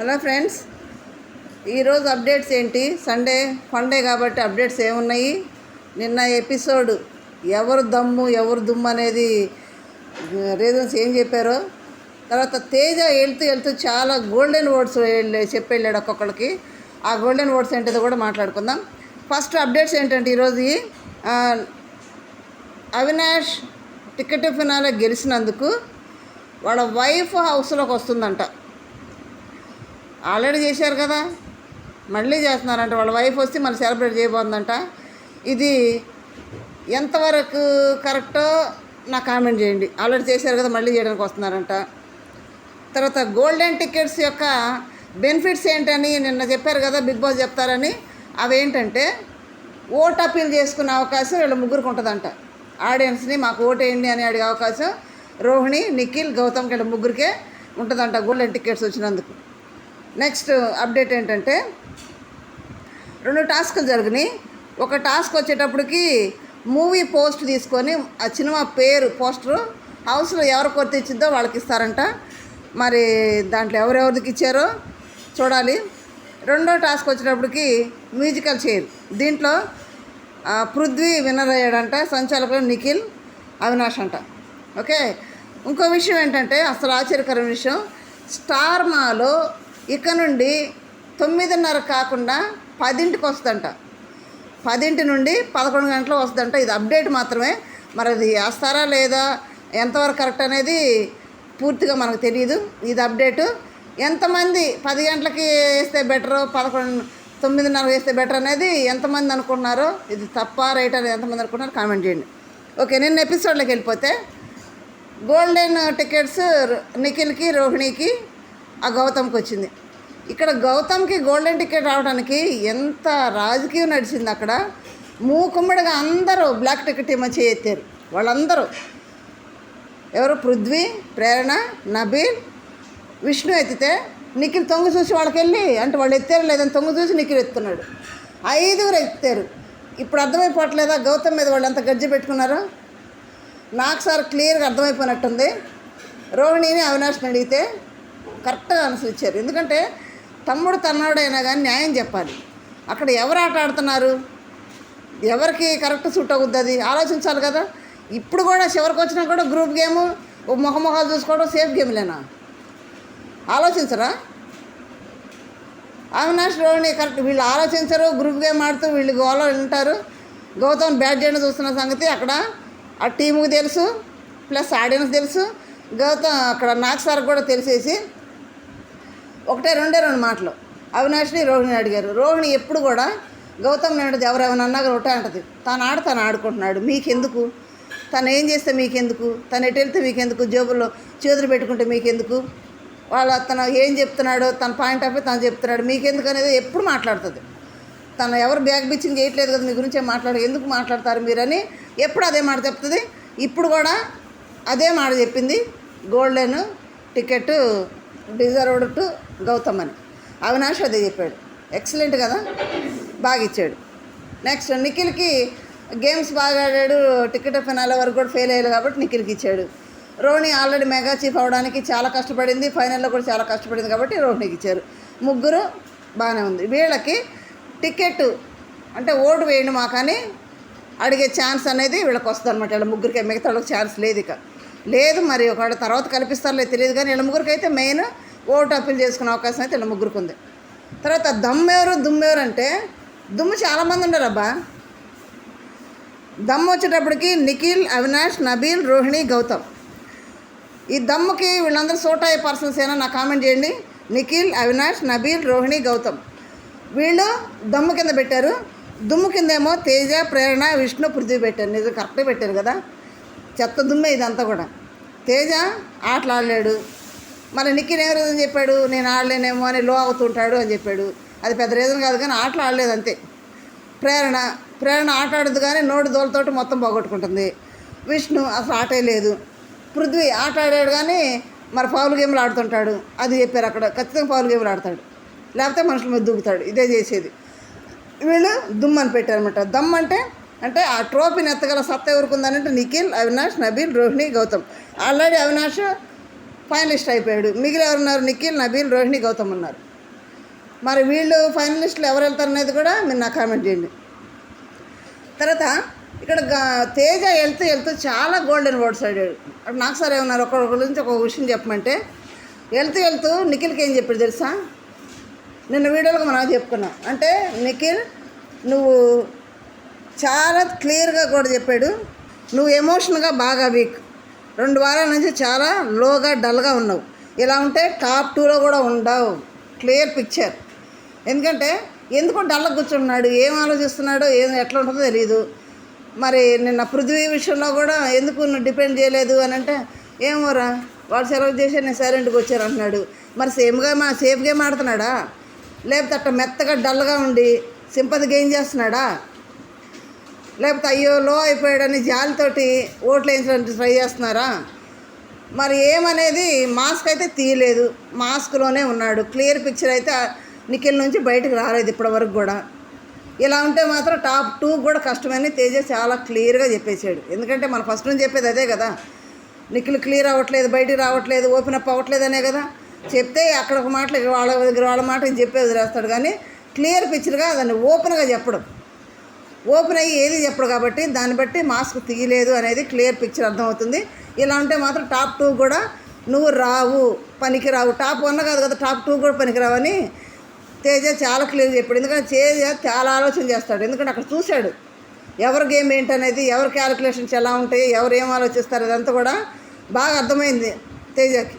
Hello friends ఈరోజు updates ఏంటి? Sunday funday కాబట్టి అప్డేట్స్ ఏమున్నాయి? నిన్న ఎపిసోడ్ ఎవరు దమ్ము ఎవరు దుమ్ము అనేది రీజన్స్ ఏం చెప్పారో. తర్వాత తేజ వెళ్తూ వెళ్తూ చాలా గోల్డెన్ వర్డ్స్ చెప్పి వెళ్ళాడు ఒక్కొక్కరికి ఆ గోల్డెన్ వర్డ్స్ ఏంటిదో కూడా మాట్లాడుకుందాం. ఫస్ట్ అప్డేట్స్ ఏంటంటే ఈరోజు అవినాష్ టికెట్ ఫినాలో గెలిచినందుకు వాళ్ళ వైఫ్ హౌస్లోకి వస్తుందంట. ఆల్రెడీ చేశారు కదా. మళ్ళీ చేస్తున్నారంట. వాళ్ళ వైఫ్ వస్తే మళ్ళీ సెలబ్రేట్ చేయబోతుందంట. ఇది ఎంతవరకు కరెక్టో నాకు కామెంట్ చేయండి. ఆల్రెడీ చేశారు కదా మళ్ళీ చేయడానికి వస్తున్నారంట. తర్వాత గోల్డెన్ టికెట్స్ యొక్క బెనిఫిట్స్ ఏంటని నిన్న చెప్పారు కదా బిగ్ బాస్ చెప్తారని. అవేంటంటే ఓట్ అప్పీల్ చేసుకునే అవకాశం వీళ్ళ ముగ్గురికి ఉంటుందంట. ఆడియన్స్ని మాకు ఓట్ వేయండి అని అడిగే అవకాశం రోహిణి నిఖిల్ గౌతమ్ వీళ్ళ ముగ్గురికే ఉంటుందంట గోల్డెన్ టికెట్స్ వచ్చినందుకు. నెక్స్ట్ అప్డేట్ ఏంటంటే రెండు టాస్క్లు జరిగినాయి. ఒక టాస్క్ వచ్చేటప్పటికి మూవీ పోస్ట్ తీసుకొని ఆ సినిమా పేరు పోస్టరు హౌస్లో ఎవరు కొరత ఇచ్చిందో వాళ్ళకి ఇస్తారంట. మరి దాంట్లో ఎవరెవరికి ఇచ్చారో చూడాలి. రెండో టాస్క్ వచ్చేటప్పటికి మ్యూజికల్ చైర్. దీంట్లో పృథ్వీ విన్నర్ అయ్యాడంట సంచాలకులు నిఖిల్ అవినాష్ అంట. ఓకే? ఇంకో విషయం ఏంటంటే అసలు ఆశ్చర్యకరమైన విషయం స్టార్ మాలో ఇక నుండి తొమ్మిదిన్నర కాకుండా పదింటికి వస్తుందంట. పదింటి నుండి పదకొండు గంటలు వస్తుందంట. ఇది అప్డేట్ మాత్రమే. మరి అది వేస్తారా లేదా? ఎంతవరకు కరెక్ట్ అనేది పూర్తిగా మనకు తెలియదు ఇది అప్డేటు. ఎంతమంది పది గంటలకి వేస్తే బెటరు పదకొండు తొమ్మిదిన్నర వేస్తే బెటర్ అనేది ఎంతమంది అనుకుంటున్నారో ఇది తప్ప రైట్ అనేది ఎంతమంది అనుకుంటున్నారో కామెంట్ చేయండి. ఓకే నిన్న ఎపిసోడ్లోకి వెళ్ళిపోతే గోల్డెన్ టికెట్స్ నిఖిల్కి రోహిణికి ఆ గౌతమ్కి వచ్చింది. ఇక్కడ గౌతమ్కి గోల్డెన్ టికెట్ రావడానికి ఎంత రాజకీయం నడిచింది అక్కడ మూకుమ్మడిగా అందరూ బ్లాక్ టికెట్ ఏమో చేయెత్తారు వాళ్ళందరూ. ఎవరు? పృథ్వీ ప్రేరణ నబీల్ విష్ణు ఎత్తితే నిఖిల్ తొంగు చూసి వాళ్ళకి వెళ్ళి అంటే వాళ్ళు ఎత్తారు లేదని తొంగు చూసి నిఖిల్ ఎత్తున్నాడు ఐదుగురు ఎత్తారు. ఇప్పుడు అర్థమైపోవట్లేదా గౌతమ్ మీద వాళ్ళు ఎంత గజ్జి పెట్టుకున్నారు? నాకు సార్ క్లియర్గా అర్థమైపోయినట్టుంది. రోహిణిని అవినాష్ని అడిగితే కరెక్ట్గా అనుసరించారు ఎందుకంటే తమ్ముడు తన్నాడైనా కానీ న్యాయం చెప్పాలి. అక్కడ ఎవరు ఆట ఆడుతున్నారు? ఎవరికి కరెక్ట్ సూట్ అవుద్ది అది? ఆలోచించాలి కదా. ఇప్పుడు కూడా చివరికి వచ్చినా కూడా గ్రూప్ గేమ్ ముఖముఖాలు చూసుకోవడం సేఫ్ గేమ్లేనా? ఆలోచించరా? అవినాష్ రోహిణి కరెక్ట్ వీళ్ళు ఆలోచించరు గ్రూప్ గేమ్ ఆడుతూ వీళ్ళు గోలో వింటారు. గౌతమ్ బ్యాట్ చేయడం చూస్తున్న సంగతి అక్కడ ఆ టీముకి తెలుసు ప్లస్ ఆడియన్స్ తెలుసు. గౌతమ్ అక్కడ నాకు సార్ కూడా తెలిసేసి ఒకటే రెండే రెండు మాటలు. అవినాష్ని రోహిణి అడిగారు. రోహిణి ఎప్పుడు కూడా గౌతమ్ నేను ఎవరెవరైనా కూడా ఒకటే అంటది. తను ఆడ తను ఆడుకుంటున్నాడు. మీకెందుకు? తను ఏం చేస్తే మీకెందుకు? తను ఎటు వెళ్తే మీకెందుకు? జేబుల్లో చేతులు పెట్టుకుంటే మీకెందుకు? వాళ్ళ తను ఏం చెప్తున్నాడో తన పాయింట్ ఆఫ్ తను చెప్తున్నాడు. మీకెందుకు అనేది ఎప్పుడు మాట్లాడుతుంది. తను ఎవరు బ్యాక్ బిచ్చింగ్ చేయట్లేదు కదా మీ గురించే మాట్లాడు ఎందుకు మాట్లాడతారు మీరని ఎప్పుడు అదే మాట చెప్తుంది. ఇప్పుడు కూడా అదే మాట చెప్పింది. Golden ticket deserved to Gautam అని అవినాష్ అదే చెప్పాడు. ఎక్సలెంట్ కదా? బాగా ఇచ్చాడు. నెక్స్ట్ నిఖిల్కి గేమ్స్ బాగా ఆడాడు. టికెట్ ఫినాల వరకు కూడా ఫెయిల్ అయ్యాడు కాబట్టి నిఖిల్కి ఇచ్చాడు. రోహిణి ఆల్రెడీ మెగా చీఫ్ అవడానికి చాలా కష్టపడింది. ఫైనల్లో కూడా చాలా కష్టపడింది కాబట్టి రోహిణికి ఇచ్చారు. ముగ్గురు బాగానే ఉంది. వీళ్ళకి టికెట్ అంటే ఓటు వేయండి మాకని అడిగే ఛాన్స్ అనేది వీళ్ళకి వస్తుంది అనమాట వీళ్ళ ముగ్గురికి మిగతా వాళ్ళకి ఛాన్స్ లేదు ఇక. లేదు మరి ఒకవేళ తర్వాత కల్పిస్తారో లేదు తెలియదు కానీ వీళ్ళ ముగ్గురికి అయితే మెయిన్ ఓటు అప్పీల్ చేసుకునే అవకాశం అయితే వీళ్ళ ముగ్గురికి ఉంది తర్వాత దమ్మెవరు దుమ్మెవరు అంటే దుమ్ము చాలామంది ఉన్నారు అబ్బా దమ్ము వచ్చేటప్పటికి నిఖిల్ అవినాష్ నబీల్ రోహిణి గౌతమ్. ఈ దమ్ముకి వీళ్ళందరూ సూట్ అయ్యే పర్సన్స్ అయినా నాకు కామెంట్ చేయండి. నిఖిల్ అవినాష్ నబీల్ రోహిణి గౌతమ్. వీళ్ళు దమ్ము కింద పెట్టారు. దుమ్ము కిందేమో తేజ ప్రేరణ విష్ణు పృథ్వీ పెట్టారు. నిజం కరెక్ట్గా పెట్టారు కదా. చెత్త దుమ్మే ఇదంతా కూడా. తేజ ఆటలాడలేడు. మరి మళ్ళీ నిఖిల్ ఏం అని చెప్పాడు నేను ఆడలేనేమో అని లో అవుతుంటాడు అని చెప్పాడు. అది పెద్ద రీజన్ కాదు కానీ ఆటలు ఆడలేదు అంతే. ప్రేరణ ప్రేరణ ఆట ఆడదు కానీ నోటి దోలతోటి మొత్తం పోగొట్టుకుంటుంది. విష్ణు అసలు ఆటే లేదు. పృథ్వీ ఆట ఆడాడు కానీ మరి పౌలు గేమ్లు ఆడుతుంటాడు. అది చెప్పారు అక్కడ. ఖచ్చితంగా పౌలు గేమ్లు ఆడతాడు. లేకపోతే మనుషుల మీద దూకుతాడు. ఇదే చేసేది. వీళ్ళు దుమ్ అని పెట్టారనమాట దమ్ అంటే అంటే ఆ ట్రోఫీని ఎత్తగల సత్తా ఎవరుకుందనంటే నిఖిల్ అవినాష్ నబీల్ రోహిణి గౌతమ్. ఆల్రెడీ అవినాష్ ఫైనలిస్ట్ అయిపోయాడు. మిగిలిన ఎవరున్నారు? నిఖిల్ నబీల్ రోహిణి గౌతమ్ ఉన్నారు. మరి వీళ్ళు ఫైనలిస్టులు ఎవరు వెళ్తారు అనేది కూడా మీరు నాకు కామెంట్ చేయండి. తర్వాత ఇక్కడ తేజ వెళ్తూ వెళ్తూ చాలా గోల్డెన్ వర్డ్స్ అడిగాడు అక్కడ నాకు సార్ ఏమన్నారు? ఒక్కొక్క గురించి ఒక విషయం చెప్పమంటే వెళ్తూ వెళ్తూ నిఖిల్కి ఏం చెప్పాడు తెలుసా? నిన్న వీడియోలో మనం చెప్పుకున్నాం. అంటే నిఖిల్ నువ్వు చాలా క్లియర్గా కూడా చెప్పాడు. నువ్వు ఎమోషన్గా బాగా వీక్. రెండు వారాల నుంచి చాలా లోగా డల్గా ఉన్నావు. ఇలా ఉంటే టాప్ టూలో కూడా ఉండవు. Clear picture. ఎందుకంటే ఎందుకు డల్గా కూర్చున్నాడు? ఏం ఆలోచిస్తున్నాడో? ఏం ఎట్లా ఉంటుందో తెలియదు మరి నిన్న పృథ్వీ విషయంలో కూడా ఎందుకు నువ్వు డిపెండ్ చేయలేదు అని అంటే ఏమోరా వాడు సెలెక్ట్ చేసి నేను సైలెంట్కి వచ్చారు అంటున్నాడు. మరి సేమ్గా మా సేఫ్ గేమ్ ఆడుతున్నాడా? లేకపోతే అట్ట మెత్తగా డల్గా ఉండి సింపతి గెయిన్ చేస్తున్నాడా? లేకపోతే అయ్యో లో అయిపోయాడని జాలితోటి ఓట్లు వేయించడానికి ట్రై చేస్తున్నారా? మరి ఏమనేది మాస్క్ అయితే తీయలేదు. మాస్క్లోనే ఉన్నాడు. క్లియర్ పిక్చర్ అయితే నిఖిల్ నుంచి బయటకు రాలేదు ఇప్పటివరకు కూడా. ఇలా ఉంటే మాత్రం టాప్ టూ కూడా కష్టమని తేజ చాలా క్లియర్గా చెప్పేశాడు. ఎందుకంటే మన ఫస్ట్ నుంచి చెప్పేది అదే కదా. నిఖిల్ క్లియర్ అవ్వట్లేదు బయటికి రావట్లేదు ఓపెన్ అప్ అవ్వట్లేదు అనే కదా. చెప్తే అక్కడ ఒక మాటలు వాళ్ళ దగ్గర వాళ్ళ మాట ఈయన చెప్పే వదిలేస్తాడు. కానీ క్లియర్ పిక్చర్గా దాన్ని ఓపెన్గా చెప్పడం. ఓపెన్ అయ్యి ఏది చెప్పడు కాబట్టి దాన్ని బట్టి మాస్క్ తీయలేదు అనేది క్లియర్ పిక్చర్ అర్థమవుతుంది. ఇలా ఉంటే మాత్రం టాప్ టూ కూడా నువ్వు రావు పనికి రావు టాప్ వన్ కాదు కదా టాప్ టూ కూడా పనికి రావని తేజ చాలా క్లియర్ చెప్పాడు. ఎందుకంటే తేజ చాలా ఆలోచన చేస్తాడు. ఎందుకంటే అక్కడ చూశాడు ఎవరి గేమ్ ఏంటనేది ఎవరి క్యాలిక్యులేషన్స్ ఎలా ఉంటాయి ఎవరు ఏం ఆలోచిస్తారు అదంతా కూడా బాగా అర్థమైంది తేజకి.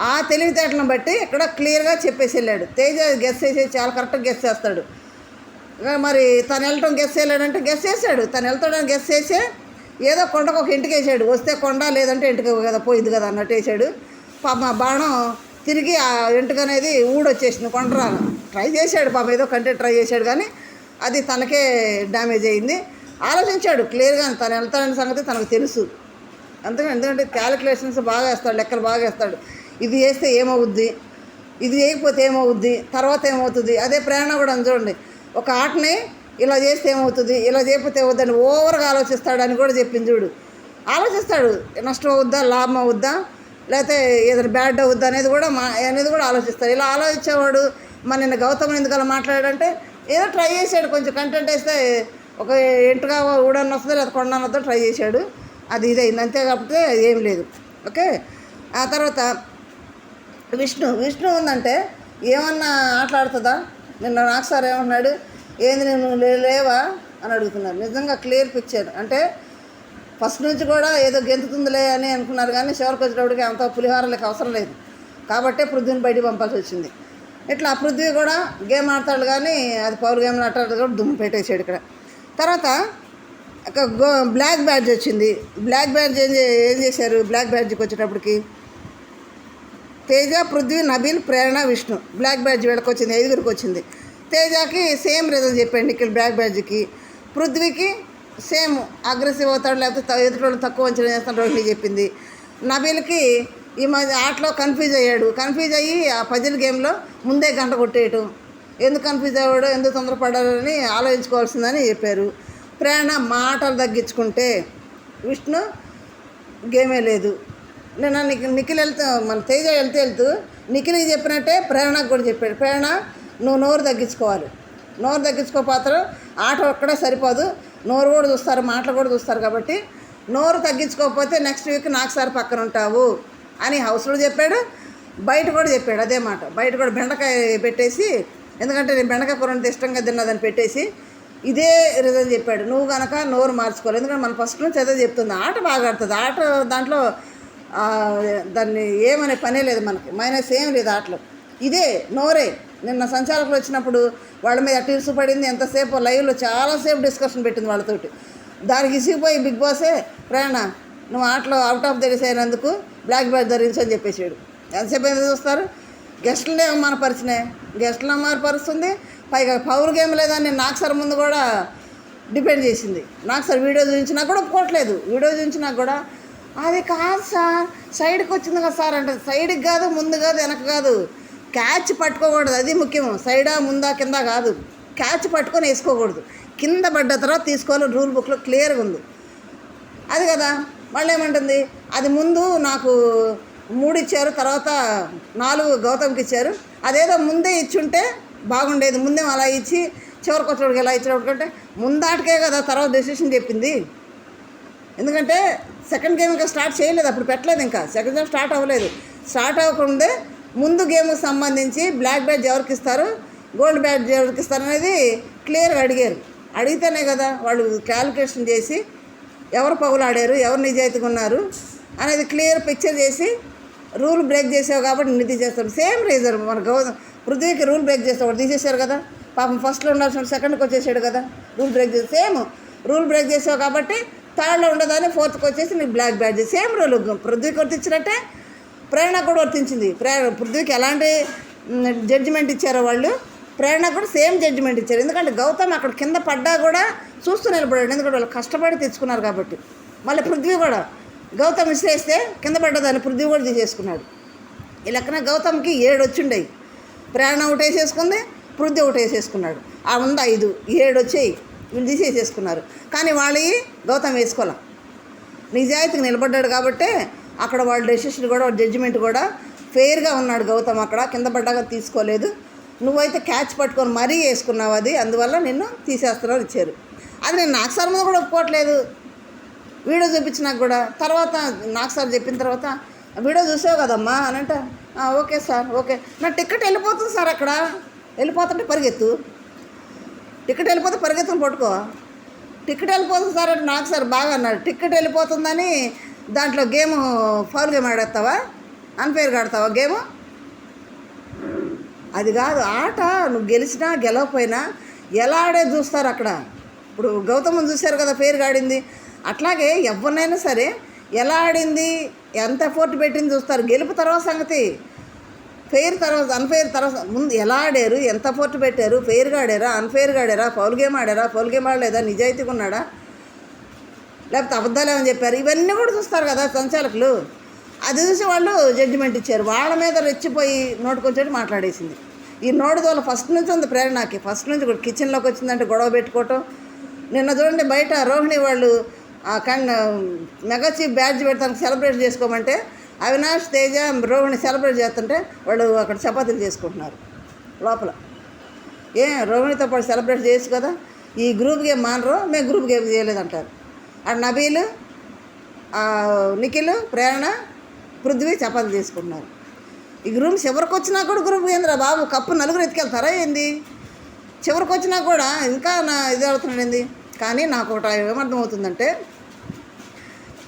ఆ తెలివితేటలను బట్టి ఇక్కడ క్లియర్గా చెప్పేసి వెళ్ళాడు. తేజ గెస్ చేసి చాలా కరెక్ట్గా గెస్ చేస్తాడు. మరి తను వెళ్ళటం గెస్ చేయలేడంటే గెస్ చేశాడు. తను వెళ్తాడని గెస్ చేసే ఏదో కొండకు ఒక ఇంటికి వేసాడు వస్తే కొండ లేదంటే ఇంటికి కదా పోయింది కదా అన్నట్టు వేసాడు. పాప బాణం తిరిగి ఆ ఇంటికి అనేది ఊడొచ్చేసింది కొండరాను ట్రై చేశాడు పాప ఏదో కంటే ట్రై చేశాడు కానీ అది తనకే డ్యామేజ్ అయింది. ఆలోచించాడు క్లియర్గా తను వెళ్తాడనే సంగతి తనకు తెలుసు. అందుకని ఎందుకంటే క్యాలిక్యులేషన్స్ బాగా వేస్తాడు లెక్కలు బాగా వేస్తాడు. ఇది వేస్తే ఏమవుద్ది? ఇది వేయకపోతే ఏమవుద్ది? తర్వాత ఏమవుతుంది? అదే ప్రేరణ కూడా చూడండి. ఒక ఆటని ఇలా చేస్తే ఏమవుతుంది? ఇలా చేయకపోతే వద్దని ఓవర్గా ఆలోచిస్తాడని కూడా చెప్పింది చూడు. ఆలోచిస్తాడు. నష్టం అవుద్దా? లాభం అవుద్దా? లేకపోతే ఏదైనా బ్యాడ్ అవుద్దా? అనేది కూడా మా అనేది కూడా ఆలోచిస్తాడు. ఇలా ఆలోచించేవాడు మన నిన్న గౌతమ్ ఎందుకు అలా మాట్లాడాడంటే ఏదో ట్రై చేశాడు. కొంచెం కంటెంట్ వేస్తే ఒక ఎంటుగా ఊడన్న వస్తుంది? లేదా కొండన్న వద్ద? ట్రై చేశాడు. అది ఇదైంది. అంతే కాబట్టి ఏం లేదు. ఓకే? ఆ తర్వాత విష్ణు విష్ణు ఉందంటే ఏమన్నా ఆటలాడుతుందా? నిన్న నాకు సార్ ఏమన్నాడు? ఏంది నేను లేవా? అని అడుగుతున్నారు. నిజంగా క్లియర్ పిక్చర్. అంటే ఫస్ట్ నుంచి కూడా ఏదో గెంతుతుందిలే అని అనుకున్నారు కానీ చివరికి వచ్చేటప్పటికి అంత పులిహారలకు అవసరం లేదు. కాబట్టే పృథ్వీని బయటికి పంపాల్సి వచ్చింది. ఇట్లా పృథ్వీ కూడా గేమ్ ఆడతాడు కానీ అది పవర్ గేమ్ ఆడతాడు కూడా దుమ్ము పెట్టేసాడు ఇక్కడ. తర్వాత ఒక గో బ్లాక్ బ్యాడ్జ్ వచ్చింది. బ్లాక్ బ్యాడ్జ్ ఏం ఏం చేశారు? బ్లాక్ బ్యాడ్జ్కి వచ్చేటప్పటికి తేజ పృథ్వీ నబీల్ ప్రేరణ విష్ణు. బ్లాక్ బ్యాడ్జ్ వీళ్ళకి వచ్చింది ఐదుగురికి వచ్చింది తేజకి సేమ్ రీజన్ చెప్పండి ఇక్కడ బ్లాక్ బ్యాడ్జ్కి. పృథ్వీకి సేమ్ అగ్రెసివ్ అవుతాడు లేకపోతే ఎదుటి తక్కువ అంచనా చేస్తాడు రోహిణి చెప్పింది. నబీల్కి ఈ మధ్య ఆటలో కన్ఫ్యూజ్ అయ్యాడు. కన్ఫ్యూజ్ అయ్యి ఆ పజిల్ గేమ్లో ముందే గంట కొట్టేయటం. ఎందుకు కన్ఫ్యూజ్ అయ్యాడో ఎందుకు తొందరపడాలని ఆలోచించుకోవాల్సిందని చెప్పారు. ప్రేరణ మాటలు తగ్గించుకుంటే విష్ణు గేమే లేదు. నేను నిఖిల్ వెళ్తూ మన తేజ వెళ్తూ వెళ్తూ నిఖిల్కి చెప్పినట్టే ప్రేరణకు కూడా చెప్పాడు. ప్రేరణ నువ్వు నోరు తగ్గించుకోవాలి. నోరు తగ్గించుకోపోతారు ఆట ఒక్కడే సరిపోదు. నోరు కూడా చూస్తారు మాటలు కూడా చూస్తారు కాబట్టి నోరు తగ్గించుకోకపోతే నెక్స్ట్ వీక్ నాకు సార్ పక్కన ఉంటావు అని హౌస్లో చెప్పాడు. బయట కూడా చెప్పాడు అదే మాట. బయట కూడా బెండకాయ పెట్టేసి ఎందుకంటే నేను బెండకాయ కూర అంటే ఇష్టంగా తిన్నదని పెట్టేసి ఇదే రీజన్ చెప్పాడు. నువ్వు కనుక నోరు మార్చుకోవాలి. ఎందుకంటే మన ఫస్ట్ నుంచి అదే చెప్తుంది. ఆట బాగా ఆడుతుంది. ఆట దాంట్లో దాన్ని ఏమనే పనే లేదు మనకి. మైనస్ ఏం లేదు ఆటలు. ఇదే నోరే. నిన్న సంచాలకులు వచ్చినప్పుడు వాళ్ళ మీద టీర్సు పడింది ఎంతసేపు లైవ్లో చాలాసేపు డిస్కషన్ పెట్టింది వాళ్ళతోటి. దానికి ఇసిగిపోయి బిగ్ బాసే ప్రేరణ నువ్వు ఆటలో అవుట్ ఆఫ్ ద అయినందుకు బ్లాక్ బ్యాట్ ధరించు అని చెప్పేసాడు. ఎంతసేపు ఎందుకు చూస్తారు. గెస్టులనే అవమానపరిచినాయి గెస్టులను అవమానపరుస్తుంది పైగా పవర్ గేమ్ లేదని నాకు సార్ ముందు కూడా డిపెండ్ చేసింది. నాకు సార్ వీడియో చూపించినా కూడా ఒప్పుకోవట్లేదు. వీడియో చూపించినా కూడా అది కాదు సార్. సైడ్కి వచ్చింది కదా సార్ అంటే సైడ్కి కాదు ముందు కాదు వెనక కాదు. క్యాచ్ పట్టుకోకూడదు అది ముఖ్యం సైడా ముందా కింద కాదు. క్యాచ్ పట్టుకొని వేసుకోకూడదు. కింద పడ్డ తర్వాత తీసుకోవాలి రూల్ బుక్లో క్లియర్గా ఉంది. అది కదా. మళ్ళీ ఏమంటుంది? అది ముందు నాకు మూడు ఇచ్చారు తర్వాత నాలుగు గౌతమ్కి ఇచ్చారు. అదేదో ముందే ఇచ్చుంటే బాగుండేది. ముందేమో అలా ఇచ్చి చివరికి వచ్చేవాడికి ఎలా ఇచ్చినప్పుడు కంటే ముందాటకే కదా తర్వాత డెసిషన్ చెప్పింది. ఎందుకంటే సెకండ్ గేమ్ ఇంకా స్టార్ట్ చేయలేదు అప్పుడు పెట్టలేదు ఇంకా. సెకండ్ గేమ్ స్టార్ట్ అవ్వలేదు. స్టార్ట్ అవ్వకముందే ముందు గేమ్కి సంబంధించి బ్లాక్ బ్యాడ్జ్ ఎవరికి ఇస్తారు గోల్డ్ బ్యాడ్జ్ ఎవరికి ఇస్తారు అనేది క్లియర్గా అడిగారు. అడిగితేనే కదా వాళ్ళు క్యాలిక్యులేషన్ చేసి ఎవరు పగులు ఆడారు ఎవరు నిజాయితీగా ఉన్నారు అనేది క్లియర్ పిక్చర్ చేసి రూల్ బ్రేక్ చేసావు కాబట్టి నిధి చేస్తారు సేమ్ రీజన్ మన గౌ పృథ్వీకి రూల్ బ్రేక్ చేస్తావు వాడు తీసేశారు కదా. పాపం ఫస్ట్లో ఉండాల్సిన సెకండ్కి వచ్చేసాడు కదా. రూల్ బ్రేక్ చేసి సేమ్ రూల్ బ్రేక్ చేసావు కాబట్టి థర్డ్లో ఉండదని ఫోర్త్కి వచ్చేసి మీకు బ్లాక్ బ్యాడ్ సేమ్ రూల్ పృథ్వీకి వర్తించినట్టే ప్రేరణ కూడా వర్తించింది. ప్రేరణ పృథ్వీకి ఎలాంటి జడ్జిమెంట్ ఇచ్చారో వాళ్ళు ప్రేరణ కూడా సేమ్ జడ్జిమెంట్ ఇచ్చారు. ఎందుకంటే గౌతమ్ అక్కడ కింద పడ్డా కూడా చూస్తూ నిలబడాడు. ఎందుకంటే వాళ్ళు కష్టపడి తెచ్చుకున్నారు కాబట్టి. మళ్ళీ పృథ్వీ కూడా గౌతమ్ విసిరేస్తే కింద పడ్డదాన్ని పృథ్వీ కూడా తీసేసుకున్నాడు. ఈ లెక్కన గౌతమ్కి ఏడు వచ్చిండయి. ప్రేరణ ఒకటేసేసుకుంది పృథ్వీ ఒకటేసేసుకున్నాడు. ఆ ఉంది ఐదు ఏడు వచ్చాయి. వీళ్ళు తీసేసేసుకున్నారు. కానీ వాళ్ళవి గౌతమ్ వేసుకోలే. నిజాయితీకి నిలబడ్డాడు కాబట్టే అక్కడ వాళ్ళ డెసిషన్ కూడా జడ్జిమెంట్ కూడా ఫెయిర్గా ఉన్నాడు గౌతమ్ అక్కడ. కింద పడ్డాక తీసుకోలేదు. నువ్వైతే క్యాచ్ పట్టుకొని మరీ వేసుకున్నావు అది. అందువల్ల నిన్ను తీసేస్తున్నారు ఇచ్చారు. అది నేను నాకు సార్ మీద కూడా ఒప్పుకోవట్లేదు. వీడియో చూపించినాక కూడా. తర్వాత నాకు సార్ చెప్పిన తర్వాత వీడియో చూసావు కదమ్మా అని అంటే. Okay sir okay. నా టికెట్ వెళ్ళిపోతుంది సార్ అక్కడ. వెళ్ళిపోతుంటే పరిగెత్తు. టికెట్ వెళ్ళిపోతే పరిగెత్తం పట్టుకో. టికెట్ వెళ్ళిపోతుంది సార్ అంటే నాకు సార్ బాగా అన్నాడు. టికెట్ వెళ్ళిపోతుందని దాంట్లో గేమ్ ఫౌల్ గేమ్ ఆడేస్తావా? అన్ఫేర్గా ఆడతావా గేమ్? అది కాదు ఆట. నువ్వు గెలిచినా గెలవకపోయినా ఎలా ఆడేది చూస్తారు అక్కడ? ఇప్పుడు గౌతమం చూశారు కదా ఫెయిర్గా ఆడింది. అట్లాగే ఎవరినైనా సరే ఎలా ఆడింది ఎంత ఎఫోర్ట్ పెట్టింది చూస్తారు. గెలుపు తర్వాత సంగతి. ఫెయిర్ తర్వాత అన్ఫెయిర్ తర్వాత ముందు ఎలా ఆడారు ఎంత ఎఫోర్ట్ పెట్టారు ఫెయిర్గా ఆడారా అన్ఫెయిర్గా ఆడారా ఫౌల్ గేమ్ ఆడారా ఫౌల్ గేమ్ ఆడలేదా నిజాయితీగా ఉన్నాడా? లేకపోతే అబద్ధాలు ఏమని చెప్పారు? ఇవన్నీ కూడా చూస్తారు కదా సంచాలకులు. అది చూసి వాళ్ళు జడ్జిమెంట్ ఇచ్చారు. వాళ్ళ మీద రెచ్చిపోయి నోటుకొచ్చేటి మాట్లాడేసింది. ఈ నోటి ద్వారా ఫస్ట్ నుంచి ఉంది ప్రేరణకి. ఫస్ట్ నుంచి కూడా కిచెన్లోకి వచ్చిందంటే గొడవ పెట్టుకోవటం. నిన్న చూడండి బయట రోహిణి వాళ్ళు ఆ కన్ మెగా చీఫ్ బ్యాడ్జ్ పెడతానికి సెలబ్రేట్ చేసుకోమంటే అవినాష్ తేజ రోహిణి సెలబ్రేట్ చేస్తుంటే వాళ్ళు అక్కడ చపాతీలు చేసుకుంటున్నారు లోపల. ఏ రోహిణితో పాటు సెలబ్రేట్ చేయొచ్చు కదా? ఈ గ్రూప్ గేమ్ మానరు మేము గ్రూప్ గేమ్ చేయలేదంటారు. అక్కడ నబీలు నిఖిల్ ప్రేరణ పృథ్వీ చపాతీ చేసుకుంటున్నారు. ఈ గ్రూప్ చివరికి వచ్చినా కూడా గ్రూప్ ఏందిరా బాబు? కప్పు నలుగురు ఎత్తుకెళ్తారా ఏంది? చివరికి వచ్చినా కూడా ఇంకా నా ఇది అవుతున్నాడు ఏంది? కానీ నాకు ఒకటి ఏమర్థమవుతుందంటే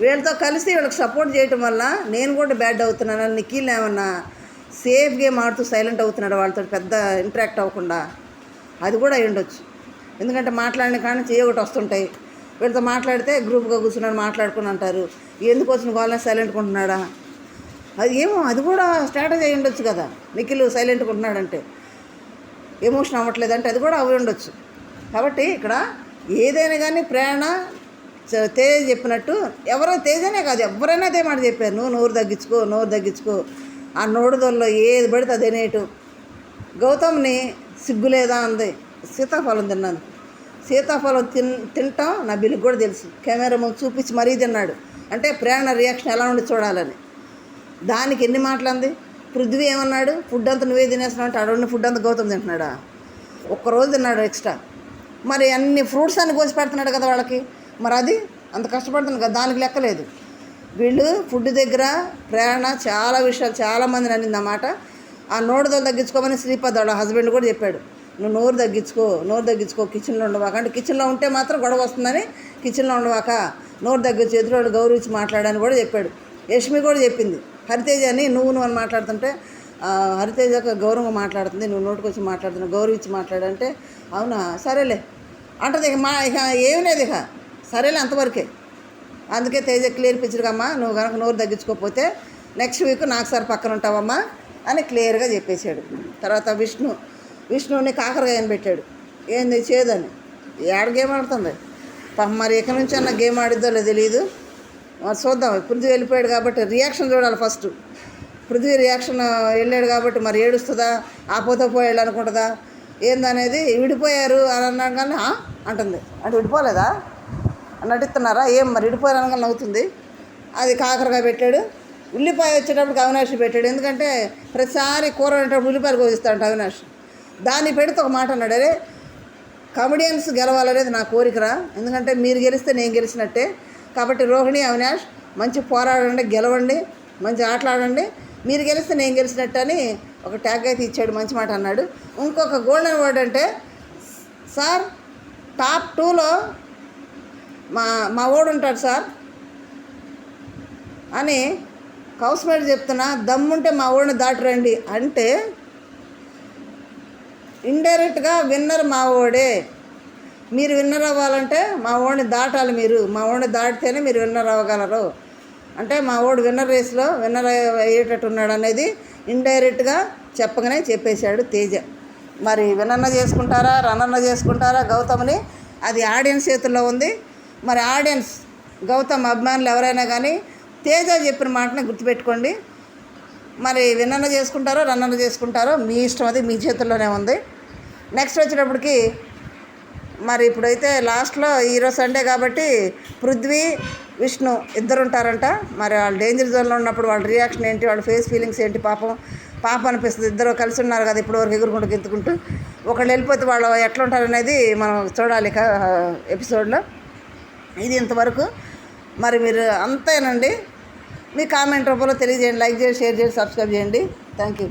వీళ్ళతో కలిసి వీళ్ళకి సపోర్ట్ చేయటం వల్ల నేను కూడా బ్యాడ్ అవుతున్నాను? నిఖిల్ ఏమన్నా సేఫ్ గేమ్ ఆడుతూ సైలెంట్ అవుతున్నాడు? వాళ్ళతో పెద్ద ఇంటరాక్ట్ అవ్వకుండా. అది కూడా అయి ఉండొచ్చు. ఎందుకంటే మాట్లాడిన కానీ చేయ ఒకటి వస్తుంటాయి. వీళ్ళతో మాట్లాడితే గ్రూప్గా కూర్చున్నాడు మాట్లాడుకుని అంటారు. ఎందుకు వచ్చిన వాళ్ళని సైలెంట్గా ఉంటున్నాడా? అది ఏమో అది కూడా స్ట్రాటజీ అయి ఉండొచ్చు కదా. నిఖిల్ సైలెంట్గా ఉంటున్నాడంటే. ఎమోషన్ అవ్వట్లేదు అంటే అది కూడా అవి ఉండొచ్చు. కాబట్టి ఇక్కడ ఏదైనా కానీ ప్రేరణ తేజ చెప్పినట్టు ఎవరో తేజనే కాదు ఎవరైనా అదే మాట చెప్పారు. నువ్వు నోరు తగ్గించుకో నోరు తగ్గించుకో. ఆ నోడుదల్లో ఏది పడితే అదేనేటు గౌతమ్ని సిగ్గు లేదా అంది. సీతాఫలం తిన్నాను. సీతాఫలం తిన్ తింటాం నా బిల్లుకి కూడా తెలుసు. కెమెరా ముందు చూపించి మరీ తిన్నాడు. అంటే ప్రేరణ రియాక్షన్ ఎలా ఉండి చూడాలని. దానికి ఎన్ని మాటలు అంది? పృథ్వీ ఏమన్నాడు? ఫుడ్ అంతా నువ్వే తినేస్తున్నావు అంటే అడవుని ఫుడ్ అంతా గౌతమ్ తింటున్నాడా? ఒక్కరోజు తిన్నాడు ఎక్స్ట్రా. మరి అన్ని ఫ్రూట్స్ అన్ని కోసి పెడుతున్నాడు కదా వాళ్ళకి. మరి అది అంత కష్టపడుతుంది కదా దానికి లెక్కలేదు. వీళ్ళు ఫుడ్ దగ్గర ప్రేరణ చాలా విషయాలు చాలా అనిందన్నమాట ఆ నోటితో తగ్గించుకోమని శ్రీపద్ వాళ్ళ హస్బెండ్ కూడా చెప్పాడు. నువ్వు నోరు తగ్గించుకో నోరు తగ్గించుకో కిచెన్లో ఉండవాక. అంటే కిచెన్లో ఉంటే మాత్రం గొడవ వస్తుందని కిచెన్లో ఉండవాక నోరు తగ్గించి ఎదురు గౌరవించి మాట్లాడని కూడా చెప్పాడు. యష్మి కూడా చెప్పింది. హరితేజ అని నువ్వు నువ్వు అని మాట్లాడుతుంటే ఆ, హరితేజకు గౌరవంగా మాట్లాడుతుంది నువ్వు నోటికి వచ్చి మాట్లాడుతున్నావు గౌరవించి మాట్లాడంటే అవునా సరేలే. అంటది ఇక మా ఇక ఏం లేదు ఇక. సరేలే అంతవరకే. అందుకే తేజ క్లియర్ పిచ్చరుగమ్మా నువ్వు కనుక నోరు తగ్గించుకోకపోతే నెక్స్ట్ వీక్ నాకు సార్ పక్కన ఉంటావమ్మా అని క్లియర్గా చెప్పేశాడు. తర్వాత విష్ణు విష్ణుని కాకరకాయని పెట్టాడు. ఏంది చేదని? ఏడ గేమ్ ఆడుతుంది? మరి ఎక్కడి నుంచి అన్న గేమ్ ఆడిద్దో లేదో తెలియదు మరి చూద్దాం. పృథ్వీ వెళ్ళిపోయాడు కాబట్టి రియాక్షన్ చూడాలి ఫస్ట్. పృథ్వీ రియాక్షన్ వెళ్ళాడు కాబట్టి మరి ఏడుస్తుందా? ఆపోతే పోయాడు అనుకుంటుందా? ఏందనేది? విడిపోయారు అని అన్నాడు కానీ అంటుంది. అంటే విడిపోలేదా? నటిస్తున్నారా? ఏం మరి విడిపోయారు నవ్వుతుంది. అది కాకరకాయ పెట్టాడు. ఉల్లిపాయ వచ్చేటప్పుడు అవినాష్ పెట్టాడు. ఎందుకంటే ప్రతిసారి కూర వండేటప్పుడు ఉల్లిపాయలు కోసిస్తాడు అవినాష్. దాన్ని పెడితే ఒక మాట అన్నాడు. అరే కమెడియన్స్ గెలవాలనేది నా కోరికరా ఎందుకంటే మీరు గెలిస్తే నేను గెలిచినట్టే. కాబట్టి రోహిణి అవినాష్ మంచి పోరాడండి గెలవండి మంచి ఆటలాడండి. మీరు గెలిస్తే నేను గెలిచినట్టు అని ఒక ట్యాగ్ అయితే ఇచ్చాడు. మంచి మాట అన్నాడు. ఇంకొక గోల్డెన్ వర్డ్ అంటే సార్ టాప్ టూలో మా మా ఓడు ఉంటాడు సార్. అని కౌస్మేట్ చెప్తున్నా దమ్ముంటే మా ఓడిని దాటరండి. అంటే ఇండైరెక్ట్గా విన్నర్ మా ఓడే మీరు విన్నర్ అవ్వాలంటే మా ఓడిని దాటాలి మీరు. మా ఓడిని దాటితేనే మీరు విన్నర్ అవ్వగలరు. అంటే మా ఓడు విన్నర్ రేస్లో విన్నర్ అయ్యేటట్టు ఉన్నాడు అనేది ఇండైరెక్ట్గా చెప్పగానే చెప్పేశాడు తేజ. మరి విన్నన్న చేసుకుంటారా? రన్నన్న చేసుకుంటారా? గౌతమ్ని? అది ఆడియన్స్ చేతుల్లో ఉంది. మరి ఆడియన్స్ గౌతమ్ అభిమానులు ఎవరైనా కానీ తేజ చెప్పిన మాటని గుర్తుపెట్టుకోండి. మరి విన్నన చేసుకుంటారో రన్నన చేసుకుంటారో మీ ఇష్టం అది మీ చేతుల్లోనే ఉంది. నెక్స్ట్ వచ్చేటప్పటికి మరి ఇప్పుడైతే లాస్ట్లో ఈరోజు సండే కాబట్టి పృథ్వీ విష్ణు ఇద్దరు ఉంటారంట మరి వాళ్ళు డేంజర్ జోన్లో ఉన్నప్పుడు వాళ్ళ రియాక్షన్ ఏంటి వాళ్ళ ఫేస్ ఫీలింగ్స్ ఏంటి పాపం పాప అనిపిస్తుంది. ఇద్దరు కలిసి ఉన్నారు కదా ఇప్పుడు వరకు ఎగురుకుంటూ గెంతుకుంటూ ఒకళ్ళు వెళ్ళిపోతే వాళ్ళు ఎట్లా ఉంటారు అనేది మనం చూడాలి ఎపిసోడ్లో. ఇది ఇంతవరకు. మరి మీరు అంతేనండి. మీ కామెంట్ రూపంలో తెలియజేయండి లైక్ చేయండి షేర్ చేయండి సబ్స్క్రైబ్ చేయండి. Thank you